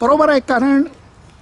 बरोबर आहे कारण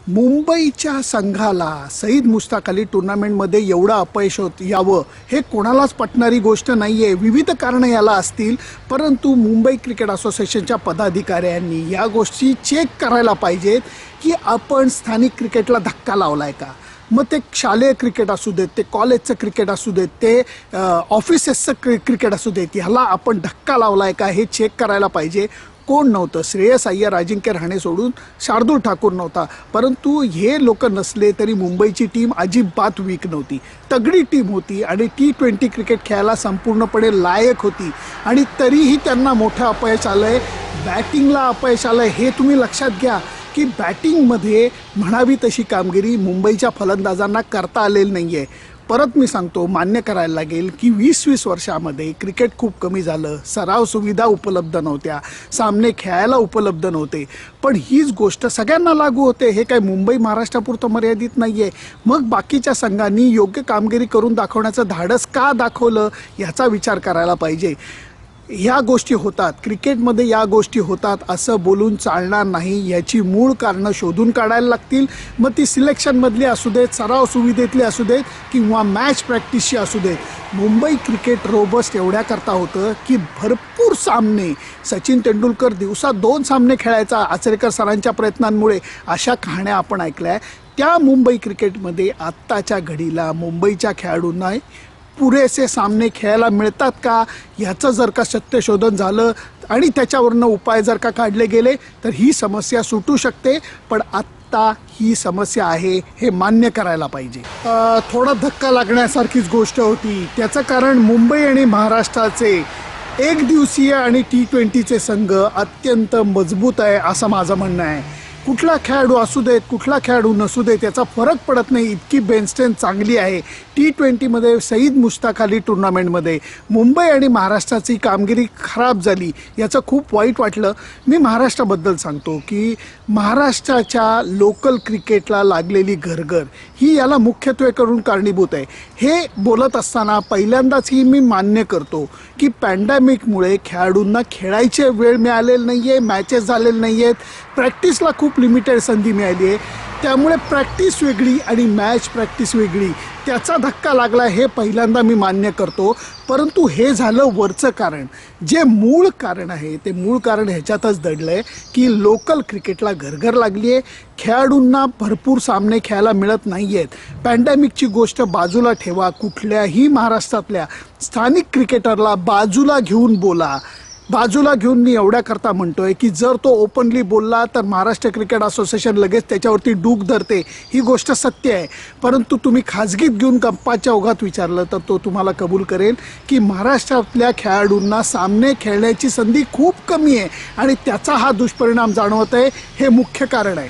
मुंबईच्या संघाला सईद मुश्ताक अली टुर्नामेंटमध्ये एवढं अपयश होत यावं हे कोणालाच पटणारी गोष्ट नाही आहे विविध कारणं याला असतील परंतु मुंबई क्रिकेट असोसिएशनच्या पदाधिकाऱ्यांनी या गोष्टी चेक करायला पाहिजेत की आपण स्थानिक क्रिकेटला धक्का लावला आहे का? मग ते शालेय क्रिकेट असू देत ते कॉलेजचं क्रिकेट असू देत ते ऑफिसेसचं क्रि क्रिकेट असू देत ह्याला आपण धक्का लावला आहे का हे चेक करायला पाहिजे. कोण नव्हतं? श्रेयस अय्यर अजिंक्य राहणे सोडून शार्दूल ठाकूर नव्हता. परंतु हे लोक नसले तरी मुंबईची टीम अजिबात वीक नव्हती. तगडी टीम होती आणि टी ट्वेंटी क्रिकेट खेळायला संपूर्णपणे लायक होती. आणि तरीही त्यांना मोठं अपयश आलं आहे बॅटिंगला अपयश आलं आहे हे तुम्ही लक्षात घ्या की बॅटिंगमध्ये म्हणावी तशी कामगिरी मुंबईच्या फलंदाजांना करता आलेली नाही आहे परत मी सांगतो मान्य करायला लागेल की वीस वीस वर्षामध्ये क्रिकेट खूप कमी झालं. सराव सुविधा उपलब्ध नव्हत्या. सामने खेळायला उपलब्ध नव्हते. पण हीच गोष्ट सगळ्यांना लागू होते. हे काय मुंबई महाराष्ट्रापुरतं मर्यादित नाही आहे मग बाकीच्या संघांनी योग्य कामगिरी करून दाखवण्याचं धाडस का दाखवलं याचा विचार करायला पाहिजे. ह्या गोष्टी होतात. क्रिकेटमध्ये या गोष्टी होतात. असं बोलून चालणार नाही. याची मूळ कारणं शोधून काढायला लागतील. मग ती सिलेक्शनमधली असू देत सराव सुविधेतली असू देत किंवा मॅच प्रॅक्टिसची असू देत मुंबई क्रिकेट रोबस्ट एवढ्याकरता होतं की भरपूर सामने सचिन तेंडुलकर दिवसात दोन सामने खेळायचा आचरेकर सरांच्या प्रयत्नांमुळे अशा कहाण्या आपण ऐकल्या. त्या मुंबई क्रिकेटमध्ये आत्ताच्या घडीला मुंबईच्या खेळाडूंना पुरेसे सामने खेळायला मिळतात का? ह्याचं जर का सत्यशोधन झालं आणि त्याच्यावरनं उपाय जर का काढले गेले तर ही समस्या सुटू शकते. पण आत्ता ही समस्या आहे हे मान्य करायला पाहिजे. थोडा धक्का लागण्यासारखीच गोष्ट होती. त्याचं कारण मुंबई आणि महाराष्ट्राचे एक दिवसीय आणि टी ट्वेंटीचे संघ अत्यंत मजबूत आहे असं माझं म्हणणं आहे. कुठला खेळाडू असू देत कुठला खेळाडू नसू देत याचा फरक पडत नाही. इतकी बेनस्टेन चांगली आहे. टी ट्वेंटीमध्ये सईद मुश्ताक अली टुर्नामेंटमध्ये मुंबई आणि महाराष्ट्राची कामगिरी खराब झाली. याचं खूप वाईट वाटलं. मी महाराष्ट्राबद्दल सांगतो की महाराष्ट्राच्या लोकल क्रिकेटला लागलेली घरघर ही याला मुख्यत्वे करून कारणीभूत आहे. हे बोलत असताना पहिल्यांदाच ही मी मान्य करतो की पॅन्डेमिकमुळे खेळाडूंना खेळायचे वेळ मिळालेला नाही आहे मॅचेस झालेले नाही आहेत प्रॅक्टिसला खूप लिमिटेड संधी मिळाली आहे. त्यामुळे प्रॅक्टिस वेगळी आणि मॅच प्रॅक्टिस वेगळी. त्याचा धक्का लागला हे पहिल्यांदा मी मान्य करतो. परंतु हे झालं वरचं कारण. जे मूळ कारण आहे ते मूळ कारण ह्याच्यातच दडलं आहे की लोकल क्रिकेटला घरघर लागली आहे. खेळाडूंना भरपूर सामने खेळायला मिळत नाही आहेत पॅन्डेमिकची गोष्ट बाजूला ठेवा कुठल्याही महाराष्ट्रातल्या स्थानिक क्रिकेटरला बाजूला घेऊन बोला. बाजूला घेऊन मी एवढ्याकरता म्हणतोय की जर तो ओपनली बोलला तर महाराष्ट्र क्रिकेट असोसिएशन लगेच त्याच्यावरती डूक धरते. ही गोष्ट सत्य आहे. परंतु तुम्ही खाजगीत घेऊन गप्पाच्या ओघात विचारलं तर तो तुम्हाला कबूल करेल की महाराष्ट्रातल्या खेळाडूंना सामने खेळण्याची संधी खूप कमी आहे आणि त्याचा हा दुष्परिणाम जाणवत आहे. हे मुख्य कारण आहे.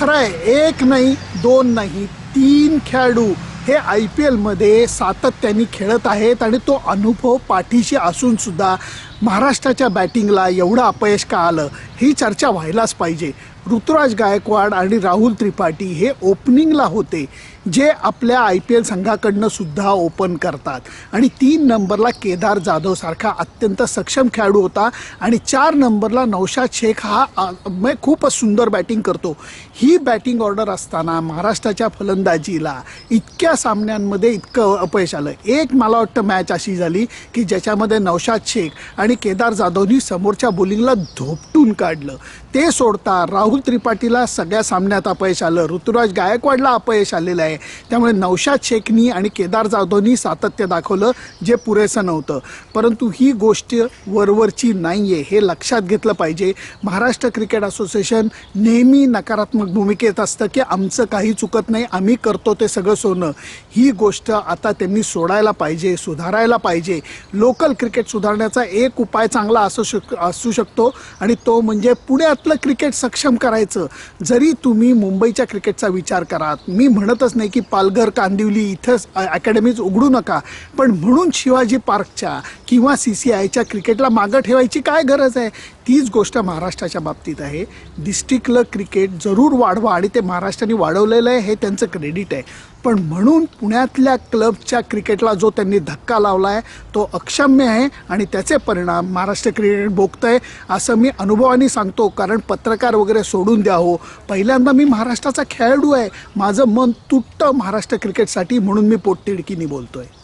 खरं आहे एक नाही दोन नाही तीन खेळाडू हे आय पी एलमध्ये सातत्याने खेळत आहेत आणि तो अनुभव पाठीशी असूनसुद्धा महाराष्ट्राच्या बॅटिंगला एवढं अपयश का आलं? ही चर्चा व्हायलाच पाहिजे. ऋतुराज गायकवाड आणि राहुल त्रिपाठी हे ओपनिंगला होते जे आपल्या आय पी एल संघाकडनं सुद्धा ओपन करतात. आणि तीन नंबरला केदार जाधव सारखा अत्यंत सक्षम खेळाडू होता आणि चार नंबरला नौशाद शेख हा अ, म्हणजे खूपच सुंदर बॅटिंग करतो. ही बॅटिंग ऑर्डर असताना महाराष्ट्राच्या फलंदाजीला इतक्या सामन्यांमध्ये इतकं अपयश आलं. एक मला वाटतं मॅच अशी झाली की ज्याच्यामध्ये नौशाद शेख आणि आणि केदार जाधवनी समोरच्या बोलिंगला धोपटून काढलं. ते सोडता राहुल त्रिपाठीला सगळ्या सामन्यात अपयश आलं. ऋतुराज गायकवाडला अपयश आलेलं आहे. त्यामुळे नौशाद शेखनी आणि केदार जाधवनी सातत्य दाखवलं जे पुरेसं नव्हतं. परंतु ही गोष्ट वरवरची नाही आहे हे लक्षात घेतलं पाहिजे. महाराष्ट्र क्रिकेट असोसिएशन नेहमी नकारात्मक भूमिकेत असतं की आमचं काही चुकत नाही आम्ही करतो ते सगळं सोनं. ही गोष्ट आता त्यांनी सोडायला पाहिजे सुधारायला पाहिजे. लोकल क्रिकेट सुधारण्याचा एक उपाय चांगला असू शक असू शकतो. आणि तो म्हणजे पुण्यातलं क्रिकेट सक्षम करायचं. जरी तुम्ही मुंबईच्या क्रिकेटचा विचार करात. मी म्हणतच नाही की पालघर कांदिवली इथंच अकॅडमीज उघडू नका. पण म्हणून शिवाजी पार्कच्या किंवा सी सी आयच्या क्रिकेटला मागं ठेवायची काय गरज आहे? तीच गोष्ट महाराष्ट्राच्या बाबतीत आहे. डिस्ट्रिक्टलं क्रिकेट जरूर वाढवा आणि ते महाराष्ट्राने वाढवलेलं आहे हे त्यांचं क्रेडिट आहे. पण म्हणून पुण्यातल्या क्लबच्या क्रिकेटला जो त्यांनी धक्का लावला आहे तो अक्षम्य आहे आणि त्याचे परिणाम महाराष्ट्र क्रिकेट भोगतं आहे असं मी अनुभवाने सांगतो. कारण पत्रकार वगैरे सोडून द्या हो. पहिल्यांदा मी महाराष्ट्राचा खेळाडू आहे. माझं मन तुटतं महाराष्ट्र क्रिकेटसाठी म्हणून मी पोटतिडकीने बोलतो आहे